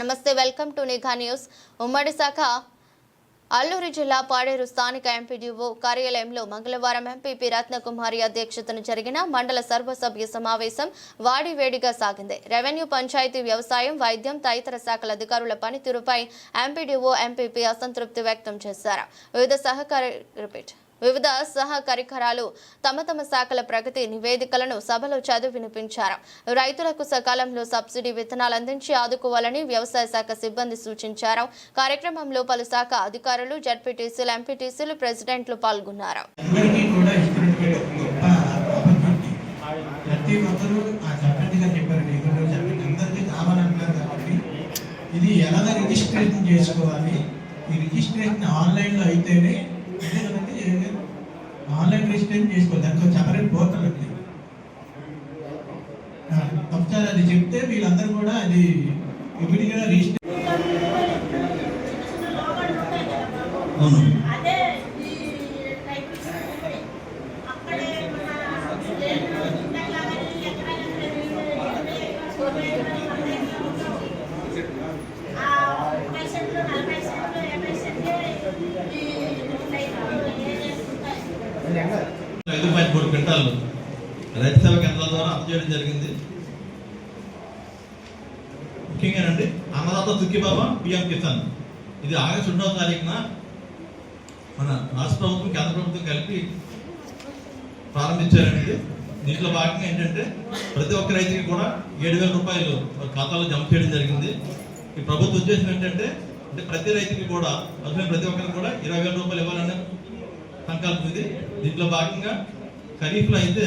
నమస్తే welcome to నిఘా news. ఉమ్మడి శాఖ అల్లూరు జిల్లా పాడేరు స్థానిక ఎంపీడీఓ కార్యాలయంలో మంగళవారం ఎంపీపీ రత్నకుమారి అధ్యక్షతన జరిగిన మండల సర్వసభ్య సమావేశం వాడివేడిగా సాగింది. రెవెన్యూ పంచాయతీ వ్యవసాయం వైద్యం తదితర శాఖల అధికారుల పనితీరుపై ఎంపీడీఓ ఎంపీపీ అసంతృప్తి వ్యక్తం చేశారు. వివిధ సహకార రిపీట్ వివిధ సహకరికరాలు తమ తమ శాఖల ప్రగతి నివేదికలను సభలో చదివి వినిపించారు. రైతులకు సకాలంలో సబ్సిడీ విత్తనాలు అందించి ఆదుకోవాలని వ్యవసాయ శాఖ సిబ్బంది సూచించారు. కార్యక్రమంలో పలు శాఖ అధికారులు జడ్పీటీసీలు ఎంపీటీసీలు ప్రెసిడెంట్లు పాల్గొన్నారు. ప్రతి ఒక్కరూ ఆ చెప్పండిగా గారు చెప్పారండి ఇక్కడ చెప్పండి అందరికీ కావాలంటున్నారు కాబట్టి ఇది ఎలాగ రిజిస్ట్రేషన్ చేసుకోవాలి? ఈ రిజిస్ట్రేషన్ ఆన్లైన్లో అయితేనే ఆన్లైన్ రిజిస్ట్రేషన్ చేసుకోవాలి దానికి సెపరేట్ పోర్టల్ ఉంది. ఒకసారి అది చెప్తే వీళ్ళందరూ కూడా అది ఇమీడియట్గా రిజిస్టర్ అవును. నలభై సెంట్లు యాభై సెంట్లు ఐదు పాయింట్ మూడు క్వింటాలు రైతు సేవ కేంద్రాల ద్వారా అందజేయడం జరిగింది. ముఖ్యంగానండి అన్నదాత దుక్కిబాబా పిఎం కిసాన్. ఇది ఆగస్టు రెండవ తారీఖున మన రాష్ట్ర ప్రభుత్వం కేంద్ర ప్రభుత్వం కలిపి ప్రారంభించారండి. దీంట్లో భాగంగా ఏంటంటే ప్రతి ఒక్క రైతుకి కూడా ఏడు వేల రూపాయలు ఖాతాలో జమ చేయడం జరిగింది. ఈ ప్రభుత్వ ఉద్దేశం ఏంటంటే అంటే ప్రతి రైతుకి కూడా అసలు ప్రతి ఒక్కరికి కూడా ఇరవై వేల రూపాయలు ఇవ్వాలనే సంకల్పం ఇది. దీంట్లో భాగంగా ఖరీఫ్లో అయితే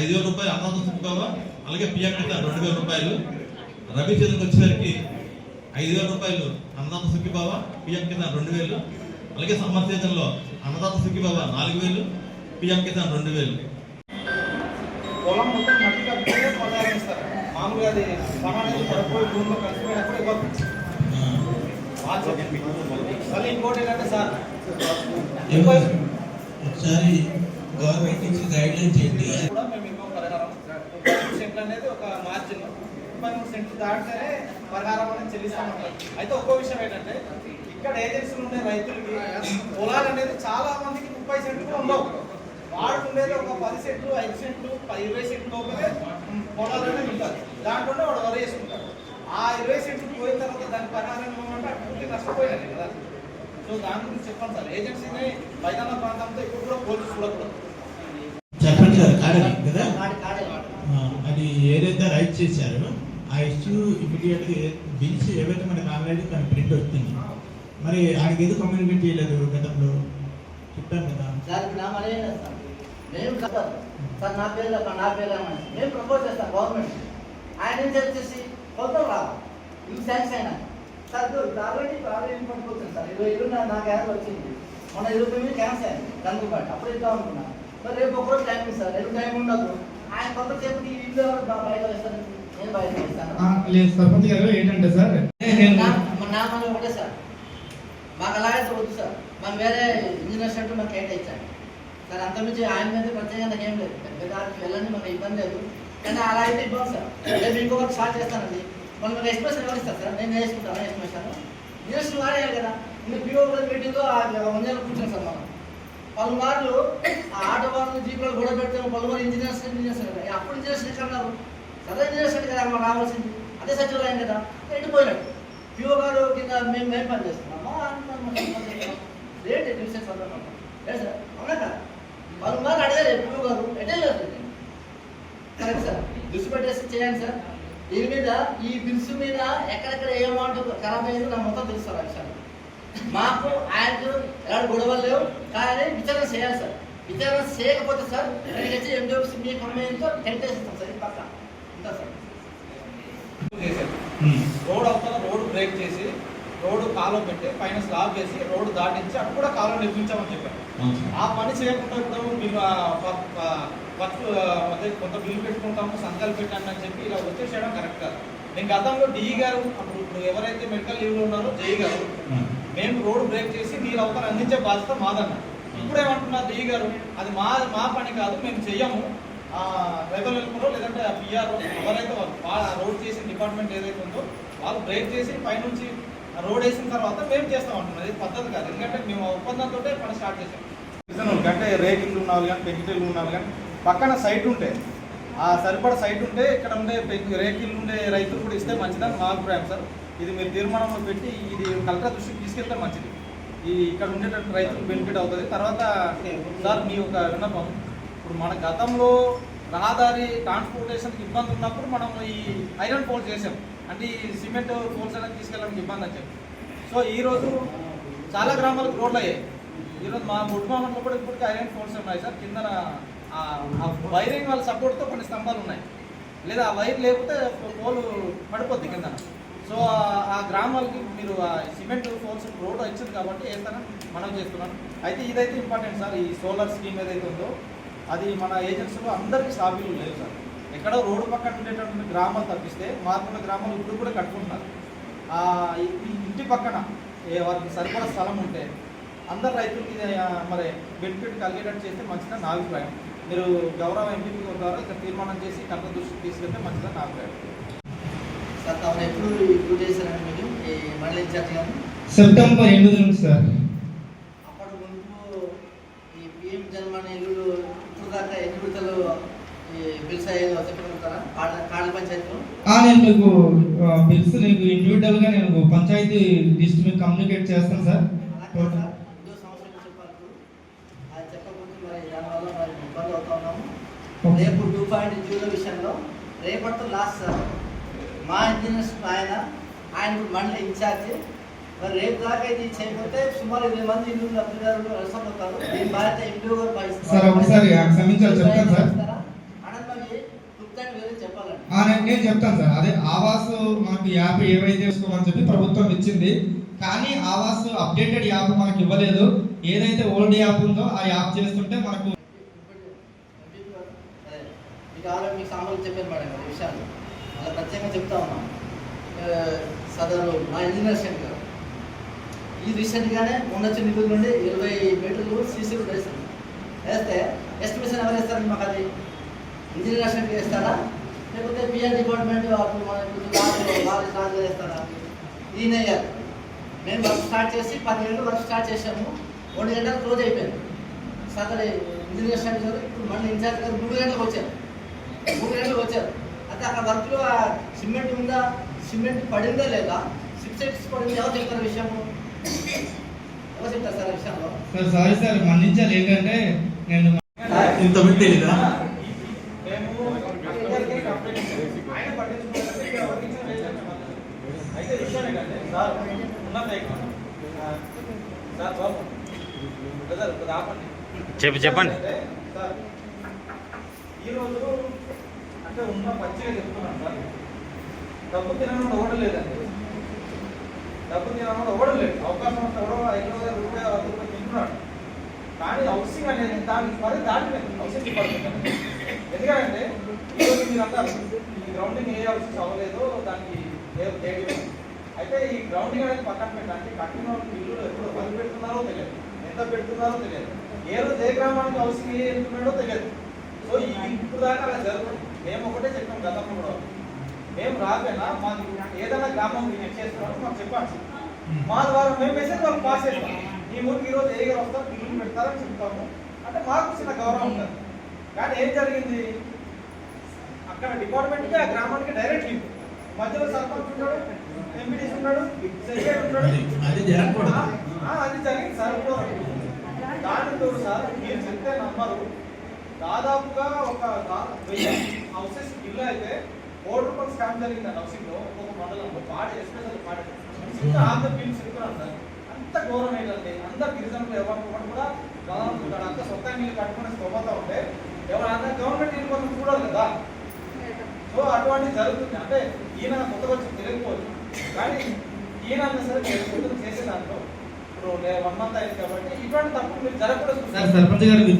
ఐదు వేల రూపాయలు అన్నదాత సుఖబాబా అలాగే పిఎం కింద రెండు వేల రూపాయలు. రబీ సీజన్కి వచ్చేసరికి ఐదు వేల రూపాయలు అన్నదాత సుఖీబాబా పిఎం కింద రెండు వేలు. అలాగే సమ్మర్ సీజన్లో అన్నదాత సుఖీబాబా నాలుగు వేలు. పిఎం కింద రెండు వేలు. పొలం మొత్తం మట్టి మామూలుగా అది పడిపోయి భూమిలో కలిసిపోయినప్పుడు ఒకసారి గవర్నమెంట్ నుంచి గైడ్ లైన్ చేయండి కూడా మేము ఇంకో పరిహారం. సెంట్లు అనేది ఒక మార్జిన్. ముప్పై మూడు సెంట్లు దాటితేనే పరిహారం అనేది చెల్లిస్తామంటారు. అయితే ఒక్కో విషయం ఏంటంటే ఇక్కడ ఏజెన్సీలు ఉండే రైతులకి పొలాలు అనేది చాలా మందికి ముప్పై సెంట్లు కూడా ఉండవు. వాడికి ఉండేది ఒక పది సెంట్లు ఐదు సెంట్లు ఇరవై సెంట్లు లోపలే పొలాలు అనేది ఉంటుంది దాంట్లోనే వాడు వరి చేసుకుంటాడు ఆ ఇరవై సెంట్లు పోయిన తర్వాత దాని పరిహారం ఇవ్వమంటే అటు పూర్తి నష్టపోయినట్టు కదా. సో దాని గురించి చెప్పండి సార్. ఏజెన్సీని మైదాన ప్రాంతంతో ఇప్పుడు కూడా పోల్చి చూడకూడదు. చెప్పండి సార్ కాడని కదా? అది ఏదైతే రైట్ చేశారో ఆ ఇష్యూ ఇమీడియట్గా బిల్స్ ఏవైతే మనకు ఆల్రెడీ తన ప్రింట్ వచ్చింది మరి ఆయనకి ఎందుకు కమ్యూనికేట్ చేయలేదు గతంలో? చెప్పాను కదా. సార్. నేను కదా. సార్ నా పేరు నా పేరు ప్రపోజ్ చేస్తాను గవర్నమెంట్ ఆయన ఏం వచ్చేసి కొత్త రావు ఇది శాంక్షన్ అయినా. సార్ ఆల్రెడీ ఆల్రెడీ పట్టుకొచ్చింది సార్. ఇరవై ఇరవై నా- నాకు యాభై వచ్చింది. మొన్న ఇరవై తొమ్మిది క్యాన్సర్ అయింది గంగుపాటి అప్పుడు ఇద్దాం అనుకున్నా? మరి రేపు ఒక రోజు టైం ఇస్తారు రేపు టైం ఉండదు. ఆయన కొంత సేపు ఈ ఇల్లు ఎవరు బా- బయట వేస్తారు? నేను బయట వేస్తాను. ఆ, లేదు సర్పంచ్ గారు ఏంటంటే సార్? నా- మన నామలు ఒకటే సార్. మాకు అలాగే వద్దు సార్. మనం వేరే ఇంజనీర్ సెంటర్ మాకు కేటాయించాడు సార్ అంతమించి ఆయన మీద ప్రత్యేకంగా ఏం లేదు. పెద్ద దానికి వెళ్ళండి మనకు ఇబ్బంది లేదు. కానీ అలా అయితే ఇబ్బంది సార్. రేపు ఇంకొకటి స్టార్ట్ చేస్తానండి. మనకు మీకు ఎక్స్ప్రెషన్ ఎవరు ఇస్తారు సార్? నేను వేసుకుంటాను ఎక్స్ప్రెషన్ న్యూస్ వాడేయాలి కదా. ఇంకా పిఓ మీటింగ్ వందేళ్ళు కూర్చొని సార్ మనం పలుమార్లు ఆ ఆటో వాళ్ళు జీపులో గొడవ పెడతాము పలుమారు ఇంజనీర్స్ ఇంజనీర్స్ కదా అప్పుడు ఇంజనీర్స్ ఎక్కడ ఉన్నారు? ఇంజనీర్స్ కదా మనం రావాల్సింది. అదే సచివాలయం కదా. ఎండిపోయినట్టు పిఓ గారు కింద మేము మేము పని చేస్తున్నాము. ఏంటి డివిజన్ సందర్భంగా లేదు సార్ అవునా కదా. పలుమార్లు అడిగారు పిఓ గారు. ఎటే లేదు. Correct sir. దృష్టి పెట్టేసి చేయండి సార్. దీని మీద ఈ బిల్స్ మీద ఎక్కడెక్కడ ఏ అమౌంట్ ఖరాబ్ అయ్యిందో నాకు మొత్తం తెలుసు సార్? విషయాలు మాకు ఆయనకు ఎలాంటి గొడవలు లేవు కానీ విచారణ చేయాలి సార్. విచారణ చేయకపోతే సార్ ఇక్కడికి వచ్చి మీ కంపెనీతో టెంట్ వేసిస్తాం సార్ పక్క. ఉంటా సార్. చేశారు రోడ్ అవతల రోడ్ బ్రేక్ చేసి రోడ్డు కాలువ పెట్టి పైన స్లాబ్ వేసి రోడ్డు దాటించి అటు కూడా కాలువ నిర్మించామని చెప్పారు. సార్. ఆ పని చేయకుండా ఇప్పుడు బిల్లు ఆ, అదే కొంత బిల్లు పెట్టుకుంటాము సంతకాలు పెట్టండి అని చెప్పి ఇలా వచ్చేసేయడం కరెక్ట్ కాదు. నేను గతంలో డిఈ గారు అప్పుడు ఇప్పుడు ఎవరైతే మెడికల్ లీవ్లో ఉన్నారో జేఈ గారు మేము. రోడ్ బ్రేక్ చేసి నీళ్ళు అవతల అందించే బాధ్యత మాదన్న. ఇప్పుడు ఏమంటున్నారు డిఈ గారు? అది మా మా పని కాదు మేము చెయ్యము. రెవెన్యూలో లేదంటే పిఆర్ ఎవరైతే వాళ్ళు ఆ రోడ్ చేసిన డిపార్ట్మెంట్ ఏదైతే ఉందో వాళ్ళు బ్రేక్ చేసి పైనుంచి రోడ్ వేసిన తర్వాత మేము చేస్తాం అంటున్నారు. ఇది పద్ధతి కాదు. ఎందుకంటే మేము ఒప్పందంతో పని స్టార్ట్ చేసాం అంటే రేకింగ్ ఉన్న వాళ్ళు కానీ పెంకిటీలు ఉన్న వాళ్ళు కానీ పక్కన సైట్ ఉంటే ఆ సరిపడ సైట్ ఉంటే ఇక్కడ ఉండే రేకిల్లు ఉండే రైతులు కూడా ఇస్తే మంచిదని మా అభిప్రాయం సార్. ఇది మీరు తీర్మానంలో పెట్టి ఇది కలెక్టర్ దృష్టికి తీసుకెళ్తే మంచిది. ఈ ఇక్కడ ఉండేటట్టు రైతులకు బెనిఫిట్ అవుతుంది. తర్వాత సార్ మీ ఒక విన్నపం. ఇప్పుడు మన గతంలో రహదారి ట్రాన్స్పోర్టేషన్కి ఇబ్బంది ఉన్నప్పుడు మనం ఈ ఐరన్ పోల్స్ చేసాం అంటే ఈ సిమెంట్ పోల్స్ అనేది తీసుకెళ్ళడానికి ఇబ్బంది అని చెప్పి. సో ఈరోజు చాలా గ్రామాలకు రోడ్లు అయ్యాయి. ఈరోజు మా ముట్టుమామంలో కూడా ఇప్పటికీ ఐరన్ పోల్స్ ఉన్నాయి సార్. కింద వైరింగ్ వాళ్ళ సపోర్ట్తో కొన్ని స్తంభాలు ఉన్నాయి. లేదా ఆ వైర్ లేకపోతే పోలు పడిపోద్ది కింద సో ఆ- గ్రామాలకి మీరు ఆ సిమెంట్ పోల్స్ రోడ్ వచ్చింది కాబట్టి వేస్తానని మనం చేస్తున్నాం. అయితే ఇదైతే ఇంపార్టెంట్ సార్ ఈ సోలార్ స్కీమ్ ఏదైతే ఉందో అది మన ఏజెన్సీలో అందరికీ స్టాబిల్ లేవు సార్. ఎక్కడో రోడ్డు పక్కన ఉండేటటువంటి గ్రామాలు తప్పిస్తే మార్పుల గ్రామాలు ఇప్పుడు కూడా కట్టుకుంటున్నారు. ఈ- ఇంటి పక్కన ఏ వారికి సరిపడా స్థలం ఉంటే అందరు రైతులకి మరి బెనిఫిట్ కలిగేటట్టు చేస్తే మంచిదని నా అభిప్రాయం. మీరు గౌరవ ఎంపీ ద్వారా ఇక్కడ తీర్మానం చేసి కళ్ళ దృష్టికి తీసుకెళ్తే మంచిదని నా అభిప్రాయం. సార్ తమరు ఎప్పుడు ఇప్పుడు చేశారండి మీకు ఈ మండలి ఇన్ఛార్జ్ గారు సెప్టెంబర్ ఎనిమిది నుంచి సార్. అప్పటి మునుపు ఈ పిఎం జన్మని ఇల్లు ఇప్పుడు దాకా ఎన్ని విడతలు ఈ బిల్స్ అయ్యేది చెప్పగలుగుతారా కాళ్ళ కాళ్ళ పంచాయతీలో? ఆ, నేను మీకు బిల్స్ నీకు ఇండివిజువల్గా నేను పంచాయతీ లిస్ట్ మీకు కమ్యూనికేట్ చేస్తాను సార్ అలా కాదు సార్ ఇంకో సంవత్సరం చెప్పాలి ఇప్పుడు. అది చెప్పకపోతే మరి దానివల్ల మరి ఇబ్బంది అవుతా ఉన్నాము. రేపు టూ పాయింట్ జీరో విషయంలో రేపటితో లాస్ట్ సార్. మా ఇంజనీర్స్ ఆయన ఆయన మండలి ఇన్ఛార్జ్. మరి రేపు దాకా ఇది చేయకపోతే సుమారు ఇరవై మంది ఇల్లు లబ్ధిదారులు నష్టపోతారు దీని బాధ్యత ఎంపీ గారు భావిస్తారు. నేను చెప్తాను సార్. అదే ఆవాస్ మనకు యాప్ ఏవైతే చేసుకోమని చెప్పి ప్రభుత్వం ఇచ్చింది. కానీ ఆవాస్ అప్డేటెడ్ యాప్ మనకి ఇవ్వలేదు. ఏదైతే ఓల్డ్ యాప్ ఉందో ఆ యాప్ చేస్తుంటే మనకు. మీకు ఆల్రెడీ మీకు సామాన్లు చెప్పాను మేడం గారు విషయాలు. అలా ప్రత్యేకంగా చెప్తా ఉన్నాం. సదరు మా ఇంజనీర్ శంకర్ గారు. ఈ రీసెంట్గానే మొన్న వచ్చిన నిధుల నుండి ఇరవై మీటర్లు సీసీ రోడ్ వేస్తాం వేస్తే ఎస్టిమేషన్ ఎవరు వేస్తారండి మాకు అది? ఇంజనీర్ శంకర్ వేస్తారా? లేకపోతే పిఆర్ డిపార్ట్మెంట్ అప్పుడు మన ఇప్పుడు లారీ వేస్తారా? ఈయన అయ్యారు మేము వర్క్ స్టార్ట్ చేసి పది గంటలు వర్క్ స్టార్ట్ చేసాము రెండు గంటలు క్లోజ్ అయిపోయింది. సదరు ఇంజనీర్ శంకర్ గారు ఇప్పుడు మళ్ళీ ఇన్ఛార్జ్ గారు మూడు గంటలకు వచ్చారు. మూడు గంటలకు వచ్చారు. అయితే అక్కడ వర్క్లో ఆ సిమెంట్ ఉందా? సిమెంట్ పడిందా లేదా? సిక్స్ పడింది. ఎవరు చెప్తారు విషయము? ఎవరు చెప్తారు సార్ విషయంలో? సార్ సారీ సార్ మన్నించాలి. ఏంటంటే నేను ఇంత తెలీదా. అయితే విషయం ఏంటంటే సార్ సార్ బాబు చెప్పండి. ఈరోజు అంటే ఉన్న పచ్చిగా చెప్తున్నాను సార్. డబ్బు తినడం ఇవ్వడం లేదండి. డబ్బు తినడం ఇవ్వడం లేదు అవకాశం వస్తే ఎవడో ఐదు వందల రూపాయలు వంద రూపాయలు తింటున్నాడు కానీ హౌసింగ్ అనేది దానికి మరి దాటిపోయింది హౌసింగ్ పడుతుంది ఎందుకంటే ఈరోజు మీరు అన్నారు ఈ గ్రౌండింగ్ ఏ హౌసింగ్ అవ్వలేదో దానికి ఏం తెలియదు అయితే ఈ గ్రౌండింగ్ అనేది పక్కన పెట్టడానికి కట్టిన ఇల్లు ఎప్పుడు పని పెడుతున్నారో తెలియదు. ఎంత పెడుతున్నారో తెలియదు. ఏ రోజు ఏ గ్రామానికి హౌసింగ్ ఏ వెళ్తున్నాడో తెలియదు. సో ఈ ఇప్పుడు దాకా అలా జరుగుతుంది. మేము ఒకటే చెప్పాం గతంలో కూడా. మేము రాకపోయినా మాది ఏదైనా గ్రామం మీరు చేస్తున్నారో మాకు చెప్పండి మా ద్వారా మేము మెసేజ్ వాళ్ళకి పాస్ చేస్తాం. ఈ ఊరికి ఈరోజు ఏ గారు వస్తారు ఇల్లు పెడతారని చెప్తాము. అంటే మాకు చిన్న గౌరవం ఉంటుంది. కానీ ఏం జరిగింది? అక్కడ డిపార్ట్మెంట్కి ఆ గ్రామానికి డైరెక్ట్ లింక్ మధ్యలో సర్పంచ్ ఉన్నాడు ఎంపీడీసీ ఉన్నాడు సెక్రటరీ ఉన్నాడు. అది- జరిగింది సార్. దాని సార్ మీరు చెప్తే నమ్మరు దాదాపుగా ఒక హౌసెస్ ఇల్లు అయితే కోటి రూపాయలు స్కామ్ జరిగింది హౌసింగ్లో ఒక్కొక్క మండలంలో పాడి ఎస్పెషల్ పాడి చిన్న ఆంధ్ర ఫీల్డ్స్ చెప్తున్నాను సార్ అంత ఘోరం ఏంటంటే అందరు గిరిజనులు ఎవరు కూడా దాదాపు అంత సొంత నీళ్ళు కట్టుకునే స్తోమత ఉంటే ఎవరు అంత గవర్నమెంట్ నీళ్ళు కోసం చూడాలి కదా. సో అటువంటిది జరుగుతుంది. అంటే ఈయన కొత్తగా వచ్చి తెలియకపోవచ్చు. కానీ ఈయన సరే మీరు చేసే దాంట్లో ఇప్పుడు వన్ మంత్ అయింది కాబట్టి ఇటువంటి తప్పులు మీరు జరగకూడదు. సార్ సర్పంచ్ గారికి